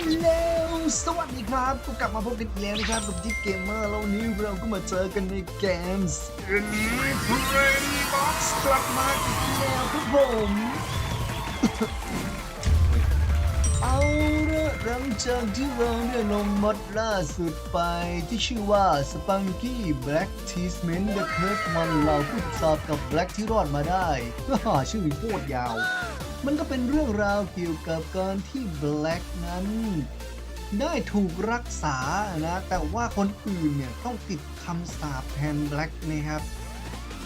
ฮัลโหลสวัสดีครับก็กลับมาพบกันอีกแล้วนะครับกับจิ๊บเกมเมอร์แล้ววันนี้เราก็มาเจอกันในเกมส์อันนี้เพลย์บ็อกซ์กลับมาอีกแล้วครับผมเอาละหลังจากที่เราได้ลงมดล่าสุดไปที่ชื่อว่า Spunky Black Teasement The Curse มันเราผู้สอบกับ Black ที่รอดมาได้ชื่อโคตรยาว มันก็เป็นเรื่องราวเกี่ยวกับการที่ Black นั้น ได้ถูกรักษานะ แต่ว่าคนอื่นเนี่ยต้องติดคำสาปแทน Black นะครับ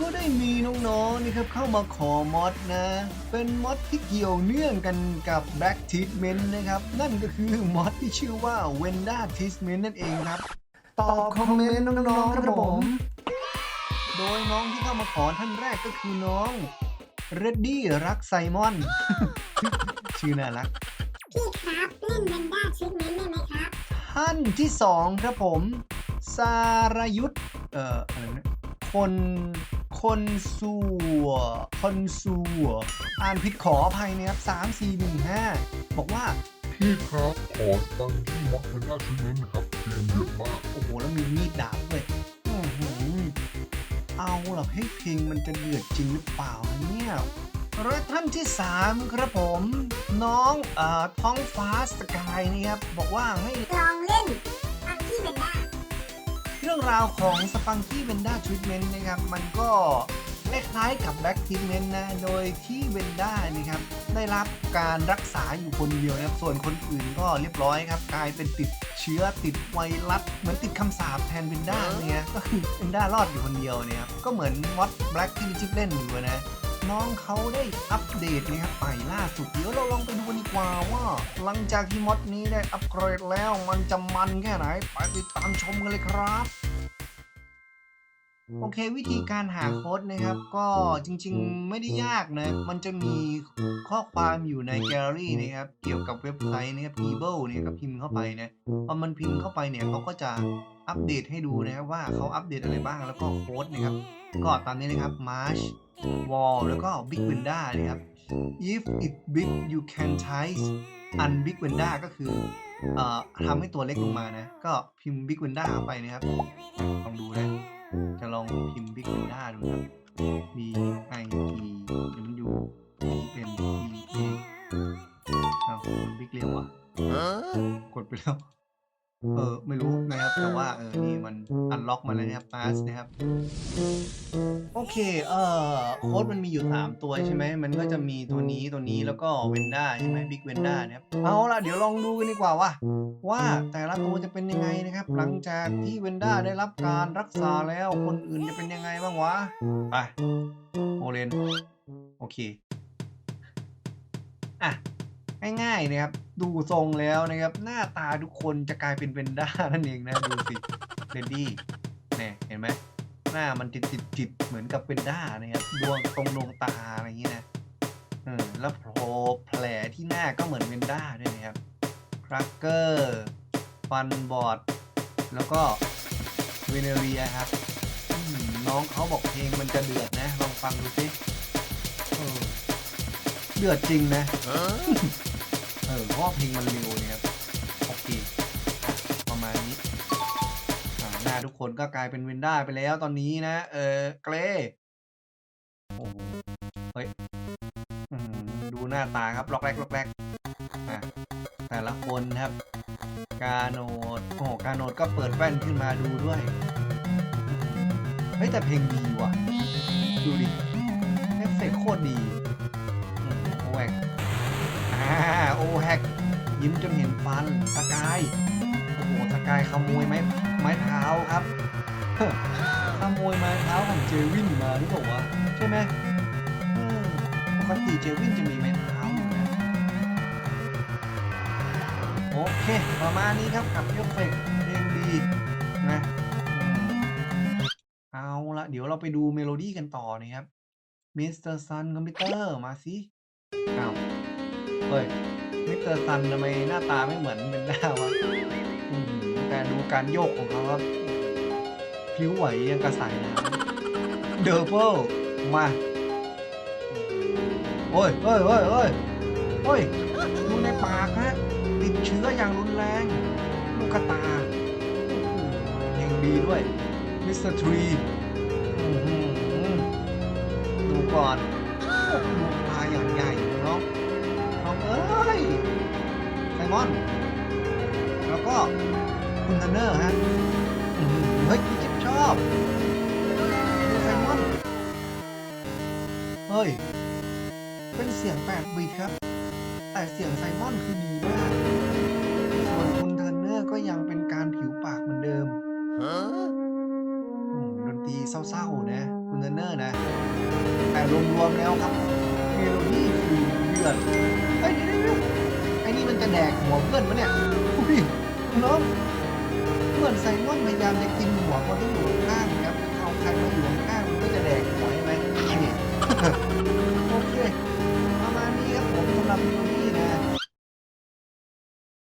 ก็ได้มีน้องๆนะครับเข้ามาขอมอดนะ เป็นมอดที่เกี่ยวเนื่องกันกับ Black Treatment นะครับ นั่นก็คือมอดที่ชื่อว่า Wenda Treatment นั่นเองครับตอบคอมเมนต์น้องๆครับผม โดยน้องที่เข้ามาขอท่านแรกก็คือน้อง r e d d y รักไซมอน ชื่อน่ารัก พี่ครับเล่นแวนด้าทรีทเมนต์ได้ไหมครับ ท่านที่สองครับผม สารยุทธเอ่ออะไรนะคนคนสัวคนสัวอ่านผิดขออภัยนะครับสามสี่หนึ่งห้าบอกว่า พี่ครับขอตังค์ที่มอสเพนด้าชุดนั้นนะครับเกมเยอะมาก โอ้โห แล้วมีมีดดาบด้วยอื้อหือ เอาล่ะให้ยเพลงมันจะเดือดจริงหรือเปล่าเนี่ยและท่านที่ 3 ครับผม น้องเอ่อท้องฟ้าสกายนี่ครับบอกว่าให้ลองเล่นอังกี้แวนด้าเรื่องราวของสปังกี้เวนด้าทรีทเมนต์นะครับ มันก็ คล้ายๆกับแบ็กทรีทเมนนะ โดยที่เวนด้านะครับได้รับการรักษาอยู่คนเดียวนะครับ ส่วนคนอื่นก็เรียบร้อยครับ กลายเป็นติดเชื้อติดไวรัสเหมือนติดคำสาปแทนเวนด้าเนี่ยก็คือเวนด้ารอดอยู่คนเดียวเนี่ยครับ ก็เหมือนมอดแบล็กที่มีจิ๊บเล่นอยู่นะน้องเขาได้อัปเดตนะครับไปล่าสุดเดี๋ยวเราลองไปดูดีกว่าว่า หลังจากที่มอดนี้ได้อัปเกรดแล้วมันจะมันแค่ไหน ไปติดตามชมกันเลยครับ โอเควิธีการหาโค้ดนะครับ ก็จริงๆไม่ได้ยากนะ มันจะมีข้อความอยู่ในแกลเลอรี่นะครับ เกี่ยวกับเว็บไซต์นะครับ e b l e เนี่ยก็พิมพ์เข้าไปนะพอมันพิมพ์เข้าไปเนี่ยเขาก็จะอัปเดตให้ดูนะครับว่าเขาอัปเดตอะไรบ้างแล้วก็โค้ดนะครับ ก็ตามนี้นะครับ March Wall แล้วก็ Big Winda นะครับ if it big you can type un big winda ก็คือเอ่อทำให้ตัวเล็กลงมานะ ก็พิมพ์ Big Winda เข้าไปนะครับลองดูนะ จะลองพิมพ์ Big Winda ดูนะครับ B I G W E N D A อ้าวมัน Big เร็วอะ กดไปแล้ว เออไม่รู้นะครับ แต่ว่าเออนี่มันอันล็อกมาแล้วนะครับ pass นะครับ โอเค เอ่อโค้ดมันมีอยู่ 3 ตัวใช่ไหม มันก็จะมีตัวนี้ตัวนี้แล้วก็เวนด้าใช่ไหมบิ๊กเวนด้านะครับ เอาล่ะ เดี๋ยวลองดูกันดีกว่าว่า ว่าแต่ละตัวจะเป็นยังไงนะครับ หลังจากที่เวนด้าได้รับการรักษาแล้วคนอื่นจะเป็นยังไงบ้างวะ ไปโอเลนโอเค อะ ง่ายๆนะครับ ดูทรงแล้วนะครับ หน้าตาทุกคนจะกลายเป็นเวนด้านั่นเองนะ ดูสิเรนดี้เนี่ยเห็นไหมหน้ามันจิตจิตจิตเหมือนกับเป็นด้านะครับดวงตรงดวงตาอะไรอย่างนี้นะเออแล้วโผล่แผลที่หน้าก็เหมือนเป็นด้าด้วยนะครับครักเกอร์ฟันบอดแล้วก็เวเนเรียครับน้องเขาบอกเพลงมันจะเดือดนะ ลองฟังดูสิเดือดจริงนะ เออเพราะว่าเพลงมันเร็วเนี่ยครับโอเคประมาณนี้หน้าทุกคนก็กลายเป็นเวนด้าไปแล้วตอนนี้นะ เออเกรโอ้โหเฮ้ยดูหน้าตาครับล็อกแรกล็อกแรกอะแต่ละคนครับ กาโนดโอ้โหกาโนดก็เปิดแว่นขึ้นมาดูด้วยเฮ้ยแต่เพลงดีว่ะ ดูดิเอฟเฟกโคตรดี อ่าโอแฮกยิ้มจนเห็นฟันสกายโอ้โหสกายขโมยไม้ไม้เท้าครับขโมยไม้เท้าของเจวินมาหรือเปล่าวะใช่ไหมปกติเจวินจะมีไม้เท้าอยู่นะโอเคประมาณนี้ครับกับเอฟเฟกต์เพลงดีนะเอาละเดี๋ยวเราไปดูเมโลดี้กันต่อนะครับมิสเตอร์ซันคอมพิวเตอร์มาสิอ้าว เฮ้ยมิสเตอร์ซันทำไมหน้าตาไม่เหมือนเป็นหน้าวะแต่ดูการโยกของเขาครับพิ้วไหวยังกระสายน้ำเดอร์เบิลมาโอ้ยเฮ้ยเฮ้ยเฮ้ยเฮ้ยดูในปากฮะติดเชื้ออย่างรุนแรง ลูกกระตายังดีด้วยมิสเตอร์ทรีดูก่อนดวงตาอย่างใหญ่น้องน้อง เอ้ยไซมอน แล้วก็คุณทันเนอร์ฮะอื้อหือเฮ้ยพี่จิ๊บชอบดูไซมอน เฮ้ย เป็นเสียงแปดบิตครับ แต่เสียงไซมอนคือดีมาก ส่วนคุณเทอร์เนอร์ก็ยังเป็นการผิวปากเหมือนเดิมอืมดนตรีเศร้าๆนะคุณ เทอร์เนอร์นะ แต่รวมๆแล้วครับเมโลดี้คือเดือดเฮ้ยเดี๋ยวๆๆไอ้นี่มันจะแดกหัวเพื่อนมะเนี่ยอุ้ยน้องเหมือนไซมอนพยายามจะกินหัวคนที่อยู่ข้างครับเอาใครมาอยู่ข้างมันก็จะแดกหัวใช่ไหมนี่โอเคประมาณนี้ครับผมสำหรับเมโลดี้นะ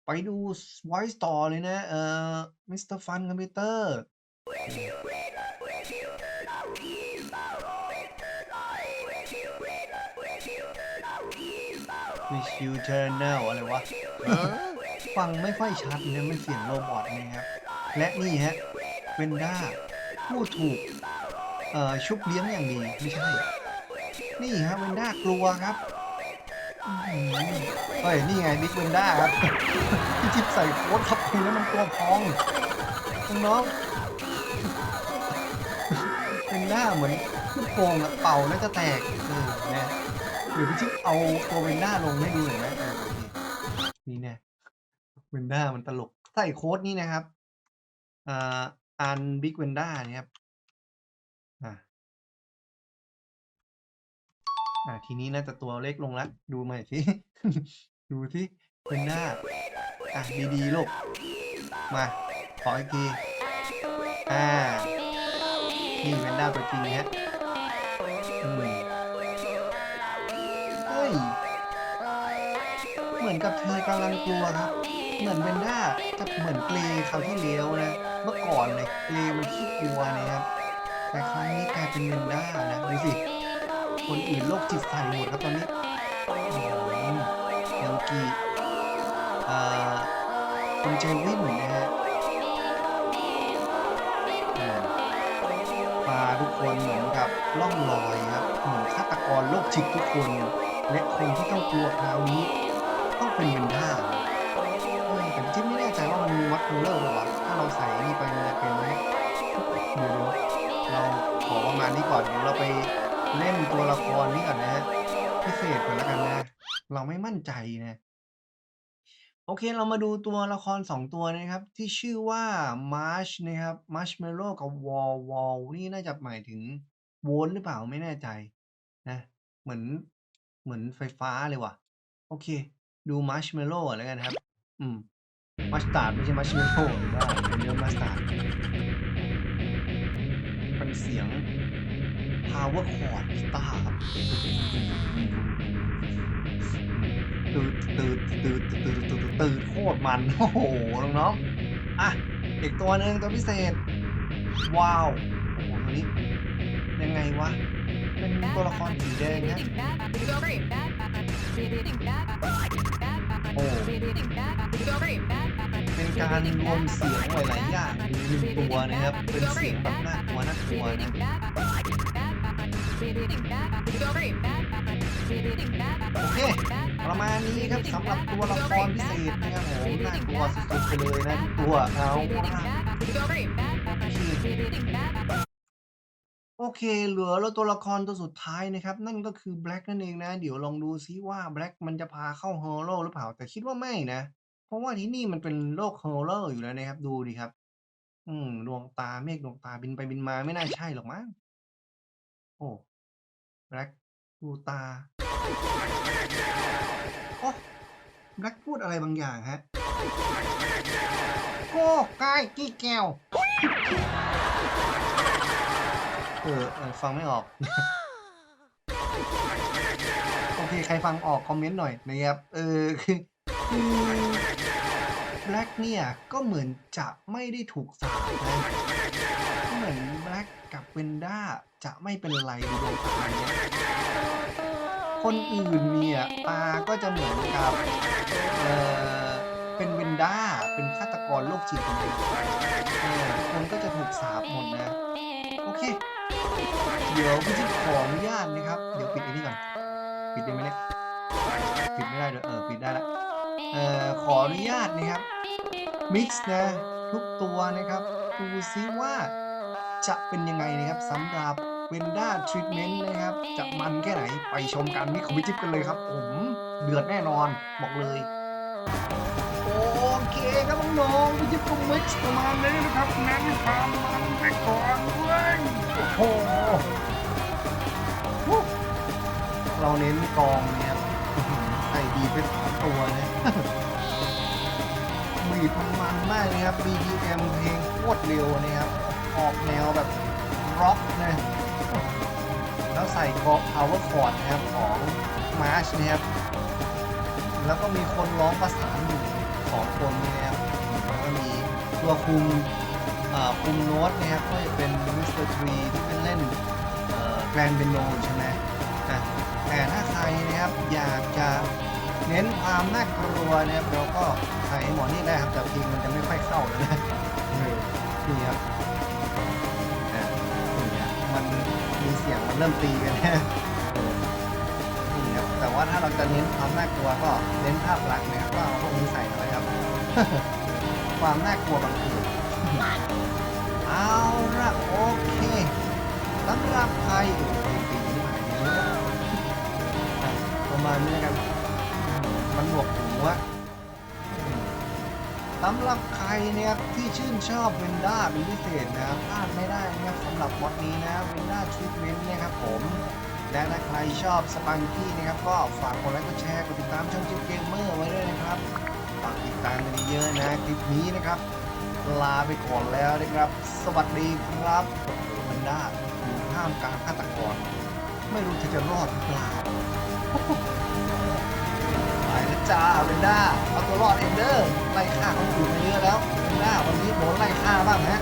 ไปดู Voice ต่อเลยนะ เอ่อมิสเตอร์ฟันคอมพิวเตอร์ Wish you Eternal อะไรวะ ฟังไม่ค่อยชัดนะมันเสียงโรบอทนะครับ และนี่ฮะเวนด้าพูดถูก เอ่อ ชุบเลี้ยงอย่างดี ไม่ใช่ นี่ฮะเวนด้ากลัวครับอื้อหือเฮ้ย นี่ไงบิ๊กเวนด้าครับที่จิบใส่โค้ดทับคุณแล้วมันตัวพองน้องๆเวนด้าเหมือนลูกโป่งอะเป่าแล้วจะแตกเออนะี๋ยวพี่จิ๊บเอาตัวเวนด้าลงให้ดูหน่อยไหมเออโอเนี่แน่เวนด้ามันตลกใส่โค้ดนี้นะครับอ่าอันบิ๊กเวนด้าเนี่ยครับอ่าอ่าทีนี้น่าจะตัวเล็กลงแล้วดูใหม่สิ ดูสิเป็นหน้าอะดีๆลูกมาขออีกทีอ่านี่เป็นหน้าตัวจริงฮะอืม เหมือนกับเธอกำลังกลัวครับ เหมือนเบนด้าจะเหมือนเกรคราวที่แล้วนะ เมื่อก่อนเลยเกรมันขี้กลัวนะครับ แต่ครั้งนี้กลายเป็นเบนด้านะดูสิ คนอื่นโรคจิตใส่หมดครับตอนนี้อืมเอลกีเอ่อคุณเจวินนะฮะอืมาทุกคนเหมือนกับล่องลอยครับ เหมือนฆาตกรโรคจิตทุกคน และคนที่ต้องกลัวคราวนี้ต้องเป็นเบนด้าเออแต่จิ๊บไม่แน่ใจว่ามันมีวัดคูลเลอร์หรอวะถ้าเราใส่นี่ไปมันจะเป็นไหมเดี๋ยวเราขอประมาณนี้ก่อนเดี๋ยวเราไปเล่นตัวละครนี้ก่อนนะฮะพิเศษก่อนแล้วกันนะ เราไม่มั่นใจนะโอเคเรามาดูตัวละครสองตัวนะครับ ที่ชื่อว่ามาร์ชนะครับมาร์ชเมลโล่กับวอลวอลนี่น่าจะหมายถึงโวลหรือเปล่าไม่แน่ใจนะ เหมือน เหมือนไฟฟ้าเลยว่ะ โอเค ดูมาร์ชเมลโล่แล้วกันครับ อืมมัสตาร์ดไม่ใช่มัชเมลโล่หรือว่าเป็นเรื่องมัสตาร์ดเป็นเสียง power chord กีตาร์ครับตืดตืดตืดตืดตืดตืดโคตรมัน โอ้โห น้องๆอะอีกตัวหนึ่งตัวพิเศษ ว้าว โอ้โห ตัวนี้ ยังไงวะ เป็นตัวละครสีแดงนะโอ้เป็นการรวมเสียงหลายๆอย่างอยู่ในหนึ่งตัวนะครับ เป็นเสียงแบบน่ากลัวน่ากลัวนะโอเคประมาณนี้ครับสำหรับตัวละครพิเศษนะครับผมน่ากลัวสุดๆไปเลยนะทุกตัวเอาละ โอเค เหลือแล้วตัวละครตัวสุดท้ายนะครับ นั่นก็คือแบล็กนั่นเองนะ เดี๋ยวลองดูซิว่าแบล็กมันจะพาเข้าฮอร์โรหรือเปล่า แต่คิดว่าไม่นะ เพราะว่าที่นี่มันเป็นโลกฮอร์โรอยู่แล้วนะครับ ดูดิครับ อืม ดวงตาเมฆดวงตาบินไปบินมาไม่น่าใช่หรอกมั้ง โอ้ แบล็กดูตา โอ้ แบล็กพูดอะไรบางอย่างฮะ โก้กายกี้แก้ว เออเออฟังไม่ออก โอเค ใครฟังออกคอมเมนต์หน่อยนะครับ เออคือคือแบล็กเนี่ยก็เหมือนจะไม่ได้ถูกสาปนะเหมือนแบล็กกับเวนด้าจะไม่เป็นไรดูดวงตาเนี่ยคนอื่นเนี่ยตาก็จะเหมือนกับเออเป็นเวนรโรคจิตคนนี้เออคนก็จะถู เดี๋ยวพี่จิ๊บขออนุญาตนะครับ เดี๋ยวปิดอ้นี่ก่อน ปิดได้ไหมเนี่ย ปิดไม่ได้ด้วยเออ ปิดได้ละ เอ่อ ขออนุญาตนะครับ มิกซ์นะ ทุกตัวนะครับดูซิว่าจะเป็นยังไงนะครับสำหรับเวนด้าทรีทเมนต์นะครับ จะมันแค่ไหน ไปชมการมิกซ์ของพี่จิ๊บกันเลยครับ ผม เดือดแน่นอน บอกเลยโอเคครับน้องๆพี่จิ๊บก็มิกซ์ประมาณนี้นะครับเน้นความมันไปก่อนเว้ย โอ้โหเราเน้นกองเนี่ยใส่ดีไปสามตัวเนะบีบมันมันมากเลยครับ BGM เพลงโคตรเร็วนะครับ ออกแนวแบบร็อกนะแล้วใส่กรอบ power chord นะครับของ March นะครับ แล้วก็มีคนร้องประสานอยู่สองคนนะครับแล้วก็มีตัวคุม คุมโน้ตนะครับก็จะเป็นมิสเตอร์ทรีที่เป็นเล่นแกรนเบโนใช่ไหมแต่ถ้าใครนะครับอยากจะเน้นความน่ากลัวนะครับเราก็ใส่หมอนี่ได้ครับแต่เพลงมันจะไม่ค่อยเข้าแล้วนะเออนี่ครับนี่ครับมันมีเสียงมันเริ่มตีกันนะนี่ครับแต่ว่าถ้าเราจะเน้นความน่ากลัวก็เน้นภาพลักษณ์นะครับก็เอาพวกนี้ใส่เข้าไปครับ ความน่ากลัวบางคืน เอาละโอเคสำหรับใครโอ้โหปีนี้มาเยอะนะอะประมาณนี้นะครับมันหนวกหูอะสำหรับใครเนี่ยที่ชื่นชอบเวนด้าเป็นพิเศษนะครับพลาดไม่ได้นะครับสำหรับวัดนี้นะเวนด้าทรีทเมนต์นะครับผมและถ้าใครชอบสปังกี้นะครับ ก็ฝากกดไลค์กดแชร์กดติดตามช่องจิ๊บเกมเมอร์ไว้ด้วยนะครับฝากติดตามกันเยอะนะคลิปนี้นะครับ ลาไปก่อนแล้วนะครับ สวัสดีครับมันด้าอยู่ห้ามกลางฆาตกร ไม่รู้จะจะรอดหรือเปล่าไปแล้วจ้าเวนด้าเอาตัวรอดเองเด้อไล่ฆ่าคนอยู่มาเยอะแล้วเวนด้าวันนี้โดนไล่ฆ่าบ้างฮะ